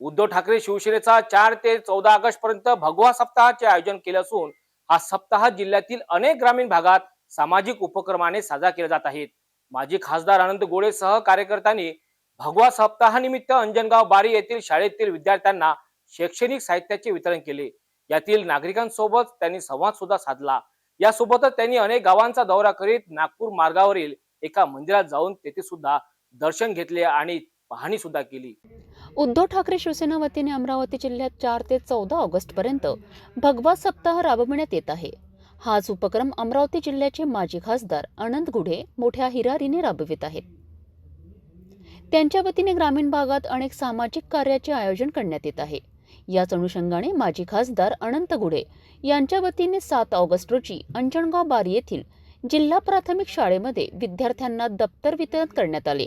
उद्धव ठाकरे शिवसेनेचा चार ते चौदा ऑगस्ट पर्यंत भगवा सप्ताहाचे आयोजन केले असून हा सप्ताह जिल्ह्यातील अनेक ग्रामीण भागात सामाजिक उपक्रमाने साजरा केला जात आहेत. माजी खासदार अनंत गोळे सह कार्यकर्त्यांनी भगवा सप्ताहानिमित्त अंजनगाव बारी येथील शाळेतील विद्यार्थ्यांना शैक्षणिक साहित्याचे वितरण केले. यातील नागरिकांसोबत त्यांनी संवाद सुद्धा साधला. यासोबतच त्यांनी अनेक गावांचा दौरा करीत नागपूर मार्गावरील एका मंदिरात जाऊन तेथे सुद्धा दर्शन घेतले आणि पाहणी सुद्धा केली. उद्धव ठाकरे शिवसेना वतीने अमरावती जिल्ह्यात चार ते चौदा ऑगस्टपर्यंत भगवा सप्ताह राबविण्यात येत आहे. हाच उपक्रम अमरावती जिल्ह्याचे माजी खासदार अनंत गुढे मोठ्या हिरारीने राबवित आहेत. त्यांच्या वतीने ग्रामीण भागात अनेक सामाजिक कार्याचे आयोजन करण्यात येत आहे. याच अनुषंगाने माजी खासदार अनंत गुढे यांच्या वतीने सात ऑगस्ट रोजी अंजणगाव बारी येथील जिल्हा प्राथमिक शाळेमध्ये विद्यार्थ्यांना दप्तर वितरण करण्यात आले.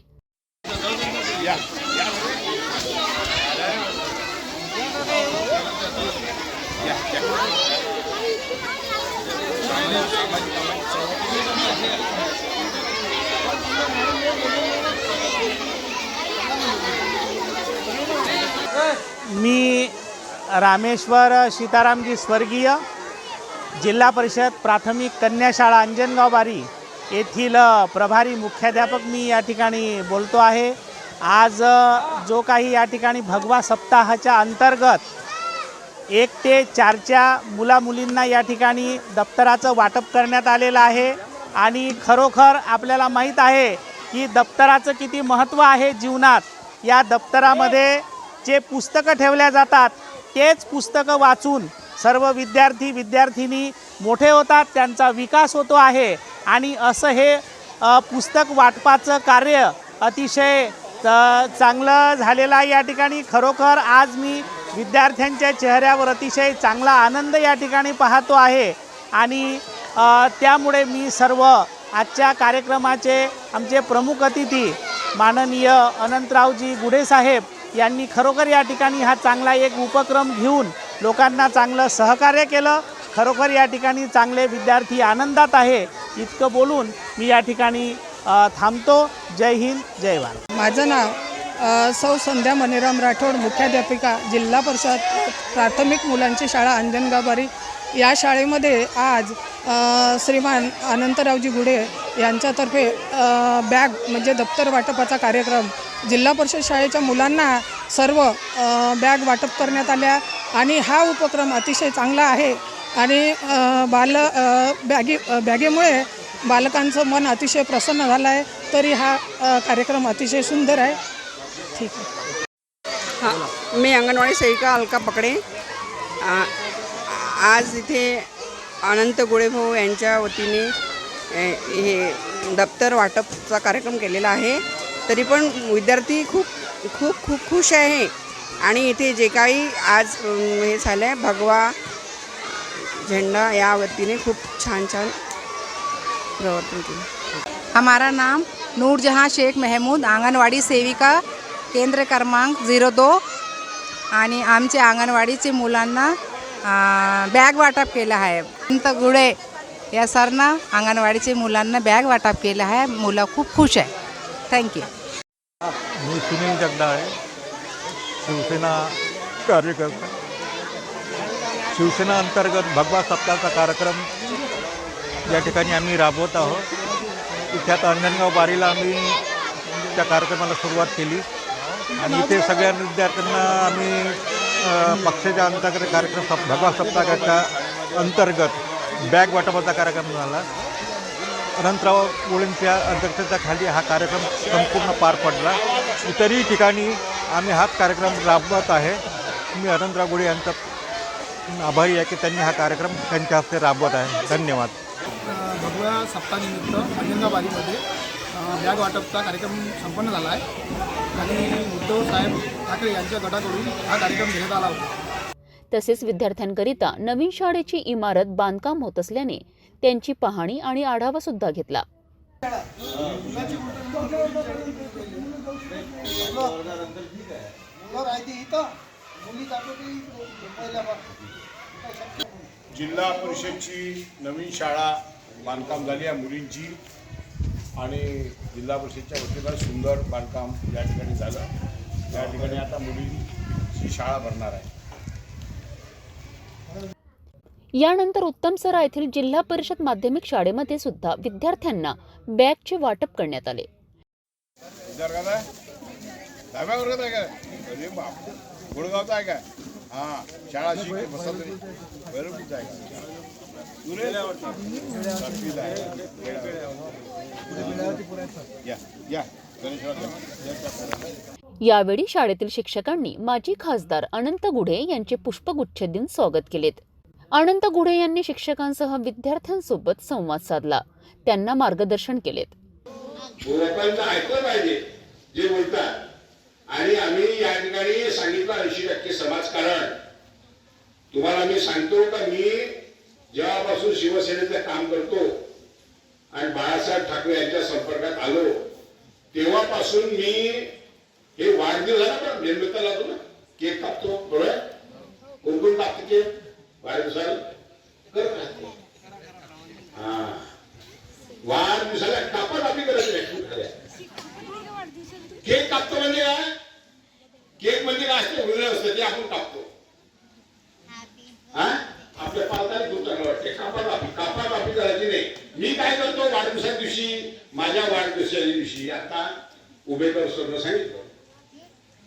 मी रामेश्वर सीतारामजी स्वर्गीय जिल्हा परिषद प्राथमिक कन्याशाळा अंजनगाव बारी येथील प्रभारी मुख्याध्यापक मी या ठिकाणी बोलतो आहे. आज जो काही या ठिकाणी भगवा सप्ताहाच्या अंतर्गत एक ते चारच्या मुलामुलींना या ठिकाणी दप्तराचं वाटप करण्यात आलेलं आहे. आणि खरोखर आपल्याला माहीत आहे की दप्तराचं किती महत्त्व आहे जीवनात. या दप्तरामध्ये जे पुस्तकं ठेवल्या जातात तेच पुस्तकं वाचून सर्व विद्यार्थी विद्यार्थिनी मोठे होतात त्यांचा विकास होतो आहे. आणि असं हे पुस्तक वाटपाचं कार्य अतिशय चांगलं झालेलं आहे या ठिकाणी. खरोखर आज मी विद्यार्थ्यांच्या चेहऱ्यावर अतिशय चांगला आनंद या ठिकाणी पाहतो आहे. आणि त्यामुळे मी सर्व आजच्या कार्यक्रमाचे आमचे प्रमुख अतिथी माननीय अनंतरावजी गुढेसाहेब यांनी खरोखर या ठिकाणी हा चांगला एक उपक्रम घेऊन लोकांना चांगलं सहकार्य केलं. खरोखर या ठिकाणी चांगले विद्यार्थी आनंदात आहे इतकं बोलून मी या ठिकाणी थांबतो. जय हिंद जय भारत. माझं नाव सौ संध्या मणिराम राठोड मुख्याध्यापिका जिल्हा परिषद प्राथमिक मुलांची शाळा अंजनगाबारी या शाळेमध्ये आज श्रीमान अनंतरावजी गुढे यांच्यातर्फे बॅग म्हणजे दप्तर वाटपाचा कार्यक्रम जिल्हा परिषद शाळेच्या मुलांना सर्व बॅग वाटप करण्यात आल्या आणि हा उपक्रम अतिशय चांगला आहे आणि बाल बॅगी बॅगेमुळे बालकांचं मन अतिशय प्रसन्न झालं आहे तरी हा कार्यक्रम अतिशय सुंदर आहे. ठीक आहे. हां मी अंगणवाडी सेविका अलका पकडे. आ, आज इथे अनंत गुळेभाऊ यांच्या वतीने ए, हे दप्तर वाटपचा कार्यक्रम केलेला आहे. तरी पण विद्यार्थी खूप खूप खूप खुश आहे. आणि इथे जे काही आज हे झालं आहे भगवा झेंडा या वतीने खूप छान छान प्रवर्तन केलं. हमारा नाम नूरजहाँ शेख महमूद आंगनवाडी सेविका केंद्र क्रमांक झिरो दो आणि आमच्या अंगणवाडीचे मुलांना बॅग वाटप केलं आहे. संत गुळे या सरनं अंगणवाडीचे मुलांना बॅग वाटप केलं आहे. मुलं खूप खुश आहे. थँक्यू मी सुनील जगदाळे शिवसेना कार्यकर्ता. शिवसेना अंतर्गत भगवा सप्ताहाचा कार्यक्रम या ठिकाणी आम्ही राबवत आहोत. इथे आता अंजनगाव बारीला आम्ही त्या कार्यक्रमाला सुरुवात केली. आणि इथे सगळ्या विद्यार्थ्यांना आम्ही पक्षाच्या अंतर्गत कार्यक्रम सप भगवा सप्ताहाच्या अंतर्गत बॅग वाटपाचा कार्यक्रम झाला. अनंतराव मुलींच्या अध्यक्षतेखाली हा कार्यक्रम संपूर्ण पार पडला. इतरही ठिकाणी आम्ही हाच कार्यक्रम राबवत आहे. मी अनंतराव गुळे यांचा आभारी आहे की त्यांनी हा कार्यक्रम त्यांच्या हस्ते राबवत आहे. धन्यवाद. भगव्या सप्ताहानिमित्त अंजनगाबारीमध्ये बॅग वाटपचा कार्यक्रम संपन्न झाला आहे. आणि उद्धव साहेब ठाकरे यांच्या गटाकडून हा कार्यक्रम घेण्यात आला होता. तसेच विद्यार्थ्यांकरिता नवीन शाळेची इमारत बांधकाम होत असल्याने त्यांची पाहणी आणि आढावा सुद्धा घेतला. जिल्हा परिषदची नवीन शाळा बांधकाम झाली आहे मुलींची. आणि जिल्हा परिषदच्या वतीनं सुंदर बांधकाम या ठिकाणी झालं. या ठिकाणी आता मुली ही शाळा भरणार आहे. यानंतर उत्तमसरा येथील जिल्हा परिषद माध्यमिक शाळेमध्ये सुद्धा विद्यार्थ्यांना बॅगचे वाटप करण्यात आले. विद्यार्थ्याचा आहे? दहाव्या वर्गात आहे काय अरे बाप गुडगावचा आहे काय हां शाळा शिकते आहे का तुरे सातवीला आहे. या या गणेशराव या. यावेळी शाळेतील शिक्षकांनी माजी खासदार अनंत गुढे यांचे पुष्पगुच्छ देऊन स्वागत केलेत. अनंत गुढे यांनी शिक्षकांसह विद्यार्थ्यांसोबत संवाद साधला. त्यांना मार्गदर्शन केलेत. ऐकलं पाहिजे जे बोलतात. आणि आम्ही या ठिकाणी सांगितलं ऐंशी टक्के समाजकारण तुम्हाला मी सांगतो का मी जेव्हापासून शिवसेनेचं काम करतो आणि बाळासाहेब ठाकरे यांच्या संपर्कात आलो तेव्हापासून मी हे वाढदिवसाला पण निर्मितीला लागतो ना? केक कापतो बरोबर? कोण कोण कापते केक वाढदिवसाला करत राहते. हा. वाढदिवसाला कापा कापी करत नाही केक कापतो म्हणजे काय? केक म्हणजे काय असते? उरलं असतं ते आपण कापतो. मी काय करतो वाढदिवसा दिवशी माझ्या वाढदिवसाच्या दिवशी आता उभेकर सरनं सांगितलं.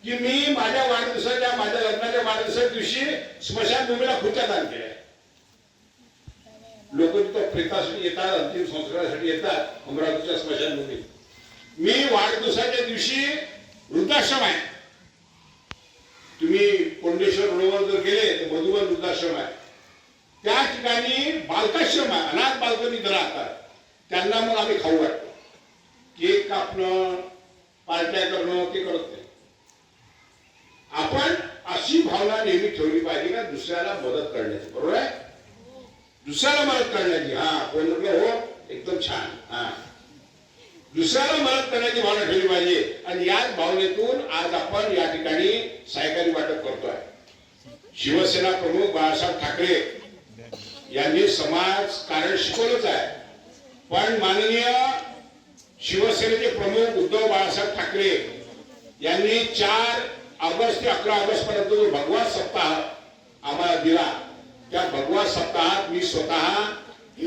की मी माझ्या वाढदिवसाच्या माझ्या लग्नाच्या वाढदिवसाच्या दिवशी स्मशानभूमीला खुर्च्या दान केल्या. लोक तिथं प्रेतासाठी येतात अंतिम संस्कारासाठी येतात अमरावतीच्या स्मशानभूमीत मी वाढदिवसाच्या दिवशी वृद्धाश्रम आहे. तुम्ही कोंडेश्वर रोडवर जर गेले तर मधुबन वृद्धाश्रम आहे. त्या ठिकाणी बालकाश्रम आहे अनाथ बालकं तिथं राहतात. त्यांना मग आम्ही खाऊ वाटतो केक कापणं पार्ट्या करणं ते करत नाही. आपण अशी भावना नेहमी ठेवली पाहिजे का दुसऱ्याला मदत करण्याची बरोबर आहे? दुसऱ्याला मदत करण्याची हा कोण म्हटलं? हो एकदम छान हा. दुसऱ्याला मदत करण्याची भावना ठेवली पाहिजे. आणि याच भावनेतून आज आपण या ठिकाणी सायकली वाटप करतोय. शिवसेना प्रमुख बाळासाहेब ठाकरे यांनी समाज कारण शिकवलंच आहे. पण माननीय शिवसेनेचे प्रमुख उद्धव बाळासाहेब ठाकरे यांनी चार ऑगस्ट ते अकरा ऑगस्ट पर्यंत जो भगवा सप्ताह आम्हाला दिला त्या भगवा सप्ताहात मी स्वतः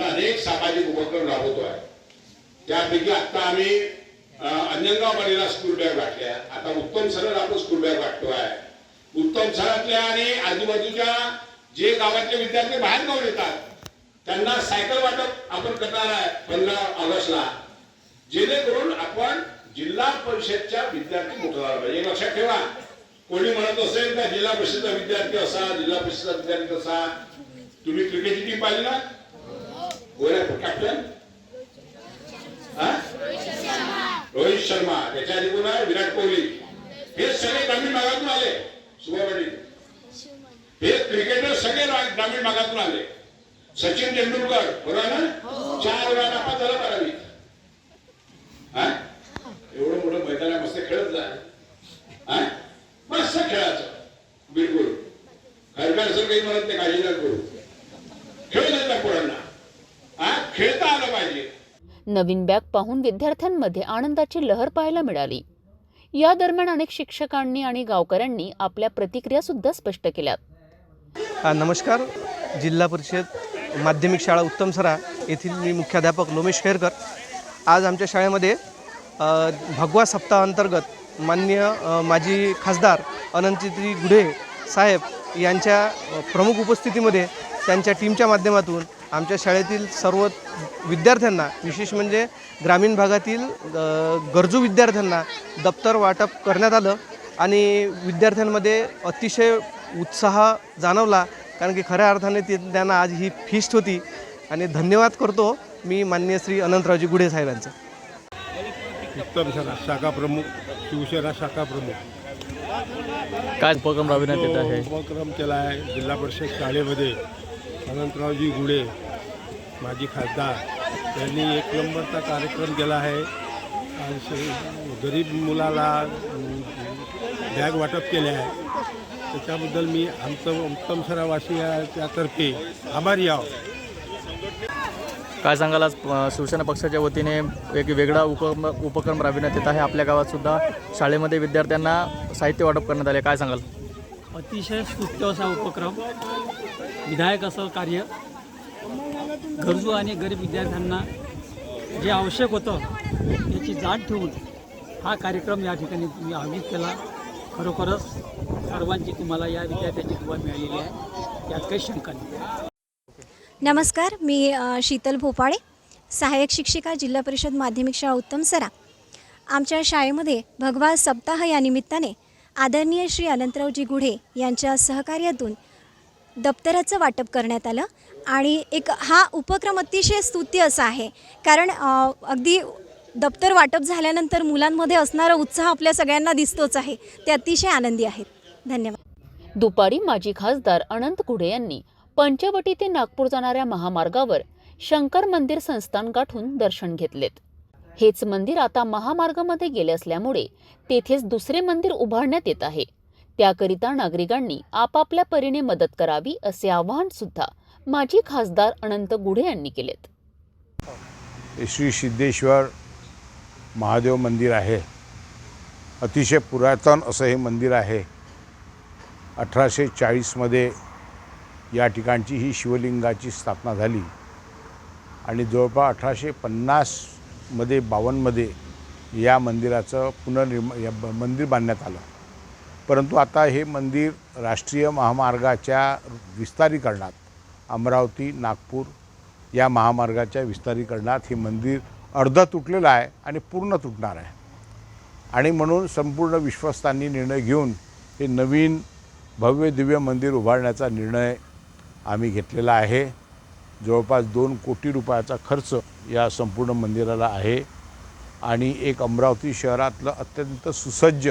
अनेक सामाजिक उपक्रम आहे त्यापैकी आता आम्ही अं, अंजनगाव स्कूल बॅग वाटल्या. आता उत्तम सरळ आपण स्कूल बॅग आहे उत्तम सरातल्या आणि आजूबाजूच्या जे गावातले विद्यार्थी बाहेर गाव येतात त्यांना सायकल वाटप आपण करणार आहे पंधरा ऑगस्टला. जेणेकरून आपण जिल्हा परिषदच्या विद्यार्थी मोठा पाहिजे. हे लक्षात ठेवा. कोणी म्हणत असेल का जिल्हा परिषदचा विद्यार्थी असा जिल्हा परिषदचा विद्यार्थी असा तुम्ही क्रिकेटची टीम पाहिली ना? गोऱ्या कॅप्टन हा? रोहित शर्मा. त्याच्या आधी कोण आहे विराट कोहली. हे सगळे ग्रामीण भागातून आले. सुभावाडी हे क्रिकेटर सगळे ग्रामीण भागातून आले. सचिन तेंडुलकर बरोबर ना? चार वेळा नापास झाला करावी हा? एवढं मोठं मैदान आहे, मस्त खेळत जा. हा? मस्त खेळायचं. बिलकुल. खरकार असं काही म्हणत नाही काळजी नका करू. खेळू देतात पोरांना. हा? खेळता आलं पाहिजे. नवीन बॅग पाहून विद्यार्थ्यांमध्ये आनंदाची लहर पाहायला मिळाली. या दरम्यान अनेक शिक्षकांनी आणि गावकऱ्यांनी आपल्या प्रतिक्रिया सुद्धा स्पष्ट केल्या हा, नमस्कार. जिल्हा परिषद माध्यमिक शाळा उत्तमसरा येथील मी मुख्याध्यापक लोमेश खेरकर. आज आमच्या शाळेमध्ये भगवा सप्ताहांतर्गत मान्य माजी खासदार अनंतजी गुढे साहेब यांच्या प्रमुख उपस्थितीमध्ये त्यांच्या टीमच्या माध्यमातून आमच्या शाळेतील सर्व विद्यार्थ्यांना विशेष म्हणजे ग्रामीण भागातील गरजू विद्यार्थ्यांना दप्तर वाटप करण्यात आलं. आणि विद्यार्थ्यांमध्ये अतिशय उत्साह जाणवला कारण की खऱ्या अर्थाने ते त्यांना आज ही फिस्ट होती. आणि धन्यवाद करतो मी माननीय श्री अनंतरावजी गुढे साहेबांचं. उत्तम सरा शाखा प्रमुख शिवसेना शाखा प्रमुख. काय उपक्रम राबविण्यात येत आहे? उपक्रम केला आहे जिल्हा परिषद शाळेमध्ये. अनंतरावजी गुडे माजी खासदार. यांनी एक नंबरचा कार्यक्रम केला आहे. आणि गरीब मुलाला बॅग वाटप केले आहे. त्याच्याबद्दल मी आमचं उत्तम सरावासी त्यातर्फे आभारी आहोत. काय सांगाल आज शिवसेना पक्षाच्या वतीने एक वेगळा उपक्रम उपक्रम राबविण्यात येत आहे. आपल्या गावात सुद्धा शाळेमध्ये विद्यार्थ्यांना साहित्य वाटप करण्यात आले. काय सांगाल? अतिशय स्तुत्य असा उपक्रम. विधायक असं कार्य गरजू आणि गरीब विद्यार्थ्यांना जे आवश्यक होतं त्याची जाण ठेवून हा कार्यक्रम या ठिकाणी तुम्ही आयोजित केला. खरोखरच सर्वांची तुम्हाला या विद्यापीठाची दुवा मिळालेली आहे. यात काही शंका नाही. नमस्कार मी शीतल भोपाळे सहाय्यक शिक्षिका जिल्हा परिषद माध्यमिक शाळा उत्तम सरा. आमच्या शाळेमध्ये भगवा सप्ताह या निमित्ताने आदरणीय श्री अनंतरावजी गुढे यांच्या सहकार्यातून दप्तराचं वाटप करण्यात आलं आणि एक हा उपक्रम अतिशय स्तुत्य असा आहे. कारण अगदी दप्तर वाटप झाल्यानंतर मुलांमध्ये असणारा उत्साह आपल्या सगळ्यांना दिसतोच आहे. ते अतिशय आनंदी आहेत. धन्यवाद. दुपारी माजी खासदार अनंत कुडे यांनी पंचवटी ते नागपूर जाणाऱ्या महामार्गावर शंकर मंदिर संस्थान गाठून दर्शन घेतलेत. हेच मंदिर आता महामार्गामध्ये गेले असल्यामुळे तेथेच दुसरे मंदिर उभारण्यात येत आहे. त्याकरिता नागरिकांनी आपापल्या परीने मदत करावी असे आवाहन सुद्धा माजी खासदार अनंत गुढे यांनी केलेत. श्री सिद्धेश्वर महादेव मंदिर आहे. अतिशय पुरातन असं हे मंदिर आहे. अठराशे चाळीसमध्ये या ठिकाणची ही शिवलिंगाची स्थापना झाली. आणि जवळपास अठराशे पन्नासमध्ये बावन्नमध्ये या मंदिराचं पुनर्निर्मा या ब- मंदिर बांधण्यात आलं. परंतु आता हे मंदिर राष्ट्रीय महामार्गाच्या विस्तारीकरणात अमरावती नागपूर या महामार्गाच्या विस्तारीकरणात हे मंदिर अर्ध तुटलेलं आहे आणि पूर्ण तुटणार आहे. आणि म्हणून संपूर्ण विश्वस्तांनी निर्णय घेऊन हे नवीन भव्य दिव्य मंदिर उभारण्याचा निर्णय आम्ही घेतलेला आहे. जवळपास दोन कोटी रुपयाचा खर्च या संपूर्ण मंदिराला आहे. आणि एक अमरावती शहरातलं अत्यंत सुसज्ज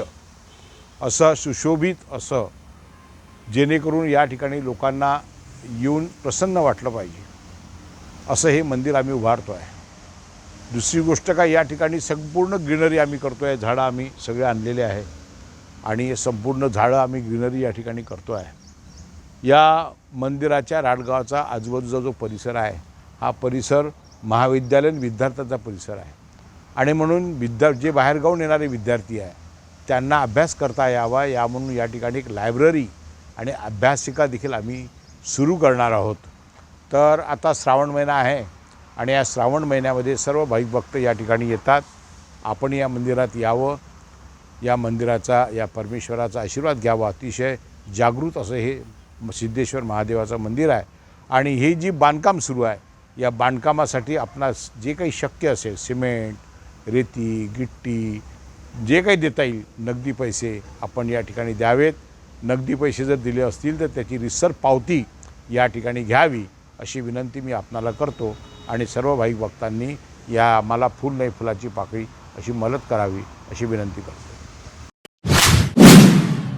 असं सुशोभित असं जेणेकरून या ठिकाणी लोकांना येऊन प्रसन्न वाटलं पाहिजे. असं हे मंदिर आम्ही उभारतो आहे दुसरी गोष्ट काय या ठिकाणी संपूर्ण ग्रीनरी आम्ही करतो आहे झाडं आम्ही सगळे आणलेले आहे आणि संपूर्ण झाडं आम्ही ग्रीनरी या ठिकाणी करतो आहे. या मंदिराच्या राडगावचा आजूबाजूचा जो परिसर आहे हा परिसर महाविद्यालयीन विद्यार्थ्यांचा परिसर आहे. आणि म्हणून विद्या जे बाहेरगावून येणारे विद्यार्थी आहे त्यांना अभ्यास करता यावा या म्हणून या ठिकाणी एक लायब्ररी आणि अभ्यासिका देखील आम्ही सुरू करणार आहोत. तर आता श्रावण महिना आहे आणि या श्रावण महिन्यामध्ये सर्व भाविक भक्त या ठिकाणी येतात. आपण या मंदिरात यावं. या मंदिराचा या परमेश्वराचा आशीर्वाद घ्यावा. अतिशय जागृत असं हे सिद्धेश्वर महादेवाचं मंदिर आहे. आणि हे जी बांधकाम सुरू आहे या बांधकामासाठी आपणास जे काही शक्य असेल सिमेंट रेती गिट्टी जे काही देता येईल नगदी पैसे आपण या ठिकाणी द्यावेत. नगदी पैसे जर दिले असतील तर त्याची रिसर पावती या ठिकाणी घ्यावी अशी विनंती मी आपणाला करतो. आणि सर्व भाविक भक्तांनी या मला फुल नाही फुलाची पाकळी अशी मदत करावी अशी विनंती करतो.